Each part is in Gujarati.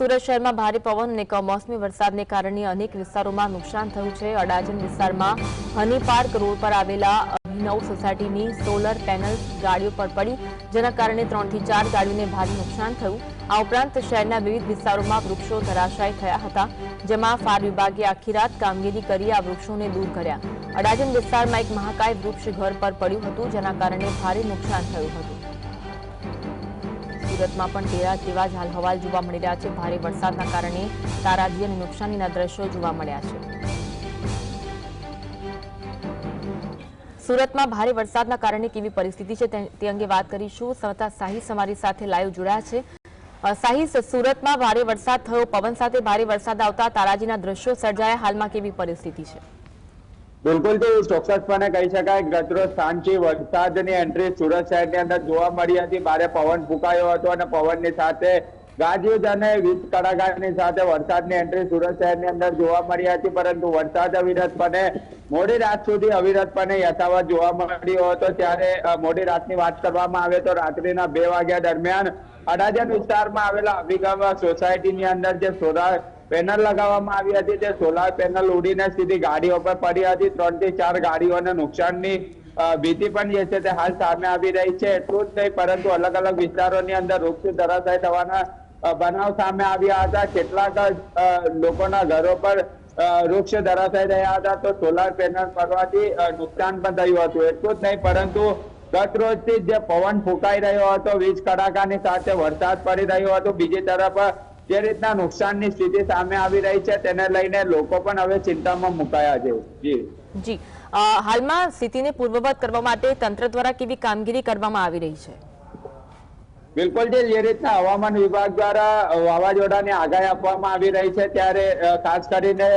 સુરત શહેરમાં ભારે પવન અને કમોસમી વરસાદને કારણે અનેક વિસ્તારોમાં નુકસાન થયું છે. અડાજણ વિસ્તારમાં હની પાર્ક રોડ પર આવેલા અભિનવ સોસાયટીની સોલર પેનલ ગાડીઓ પર પડી, જેના કારણે ત્રણથી ચાર ગાડીઓને ભારે નુકસાન થયું. આ ઉપરાંત શહેરના વિવિધ વિસ્તારોમાં વૃક્ષો ધરાશાય થયા હતા, જેમાં ફાયર વિભાગે આખી રાત કામગીરી કરી આ વૃક્ષોને દૂર કર્યા. અડાજણ વિસ્તારમાં એક મહાકાય વૃક્ષ ઘર પર પડ્યું હતું, જેના કારણે ભારે નુકસાન થયું હતું. સુરતમાં પણ તેરા જેવા જ હાલહવાલ જોવા મળી રહ્યા છે. ભારે વરસાદના કારણે તારાજી અને નુકસાનીના દ્રશ્યો જોવા મળ્યા છે. સુરતમાં ભારે વરસાદના કારણે કેવી પરિસ્થિતિ છે તે અંગે વાત કરીશું. સવતા સાહિસ અમારી સાથે લાઈવ જોડાયા છે. સાહિસ સુરતમાં ભારે વરસાદ થયો. પવન સાથે ભારે વરસાદ આવતા તારાજીના દ્રશ્યો સર્જાયા. હાલમાં કેવી પરિસ્થિતિ છે? બિલકુલ તો ચોક્કસપણે કહી શકાય ગતરો સાંજે વરસાદની એન્ટ્રી સુરત શહેરની અંદર જોવા મળી હતી. ભારે પવન ફૂંકાયો હતો અને પવનની સાથે ગાજવીજ અને વીજ કડાકાની સાથે વરસાદની એન્ટ્રી સુરત શહેરની અંદર જોવા મળી હતી. પરંતુ વરસાદ અવિરતપણે મોડી રાત સુધી અવિરતપણે યથાવત જોવા મળ્યો હતો. ત્યારે મોડી રાતની વાત કરવામાં આવે તો રાત્રિના બે વાગ્યા દરમિયાન અડાજણ વિસ્તારમાં આવેલા અભિગમ સોસાયટીની અંદર જે સોલાર પેનલ લગાવવામાં આવી હતી. તે સોલાર પેનલ ઉડીને સીધી ગાડીઓ પર પડી હતી. ત્રણથી ચાર ગાડીઓને નુકસાનની ભીતિ પણ જે છે તે હાલ સામે આવી રહી છે. એટલું જ નહીં, પરંતુ અલગ અલગ વિસ્તારોની અંદર વૃક્ષ ધરાશાય થવાના બનાવ સામે આવ્યા હતા. કેટલાક લોકોના ઘરો પર વૃક્ષ ધરાશાય થયા હતા. તો સોલાર પેનલ પડવાથી નુકસાન પણ થયું હતું. એટલું જ નહીં, પરંતુ ગત રોજથી જે પવન ફૂંકાઈ રહ્યો હતો, વીજ કડાકાની સાથે વરસાદ પડી રહ્યો હતો. બીજી તરફ જે રીતના નુકસાનની સ્થિતિ સામે આવી રહી છે તેને લઈને લોકો પણ હવે ચિંતામાં મુકાયા છે. જી. જી. હાલમાં સ્થિતિને પૂર્વવત કરવા માટે તંત્ર દ્વારા કેવી કામગીરી કરવામાં આવી રહી છે? બિલકુલ જે જે રીતના હવામાન વિભાગ દ્વારા વાવાઝોડાની આગાહી આપવામાં આવી રહી છે ત્યારે ખાસ કરીને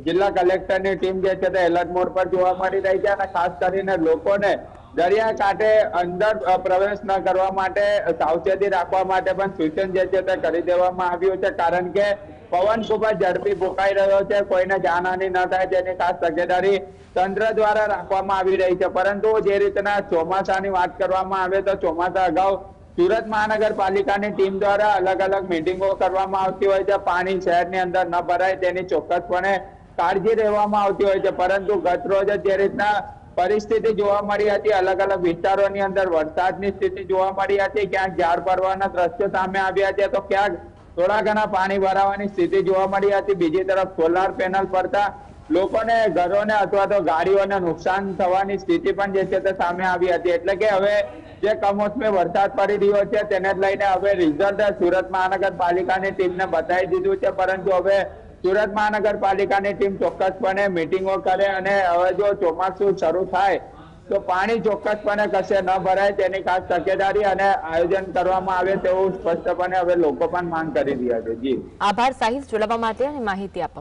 જિલ્લા કલેક્ટરની ટીમ જે છે તે એલર્ટ મોડ પર જોવા મળી રહી છે અને ખાસ કરીને લોકોને દરિયા કાંઠે અંદર પ્રવેશ ન કરવા માટે, સાવચેતી રાખવા માટે પણ સૂચન જે છે તે કરી દેવામાં આવ્યું છે. કારણ કે પવન ખૂબ જ ઝડપી ફૂંકાઈ રહ્યો છે. કોઈને જાનહાની ન થાય તેની ખાસ તકેદારી તંત્ર દ્વારા રાખવામાં આવી રહી છે. પરંતુ જે રીતના ચોમાસાની વાત કરવામાં આવે તો ચોમાસા અગાઉ સુરત મહાનગરપાલિકાની ટીમ દ્વારા અલગ અલગ મિટિંગો કરવામાં આવતી હોય છે. પાણી શહેરની અંદર ન ભરાય તેની ચોક્કસપણે કાળજી લેવામાં આવતી હોય છે. પરંતુ ગત રોજ જે રીતના પરિસ્થિતિ જોવા મળી હતી. અલગ અલગ વિસ્તારોની અંદર વરસાદની સ્થિતિ જોવા મળી હતી. ક્યાંક ઝાડ પડવાના દ્રશ્યો સામે આવ્યા છે. તો ક્યાંક થોડા ઘણા પાણી ભરાવાની સ્થિતિ જોવા મળી હતી. બીજી તરફ સોલાર પેનલ પડતા લોકોને, ઘરોને અથવા તો ગાડીઓને નુકસાન થવાની સ્થિતિ પણ જે છે તે સામે આવી હતી. એટલે કે હવે જે કમોસમી વરસાદ પડી રહ્યો છે, તેને લઈને હવે રિઝલ્ટ સુરત મહાનગરપાલિકાની ટીમને બતાવી દીધું છે. પરંતુ હવે સુરત મહાનગરપાલિકાની ટીમ ચોક્કસપણે મિટિંગો કરે અને હવે જો ચોમાસું શરૂ થાય, તો પાણી ચોક્કસપણે કશે ન ભરાય તેની ખાસ તકેદારી અને આયોજન કરવામાં આવે તેવું સ્પષ્ટપણે હવે લોકો પણ માંગ કરી રહ્યા છે. જી. આભાર સાહિસ જોડાવા માટે માહિતી આપવા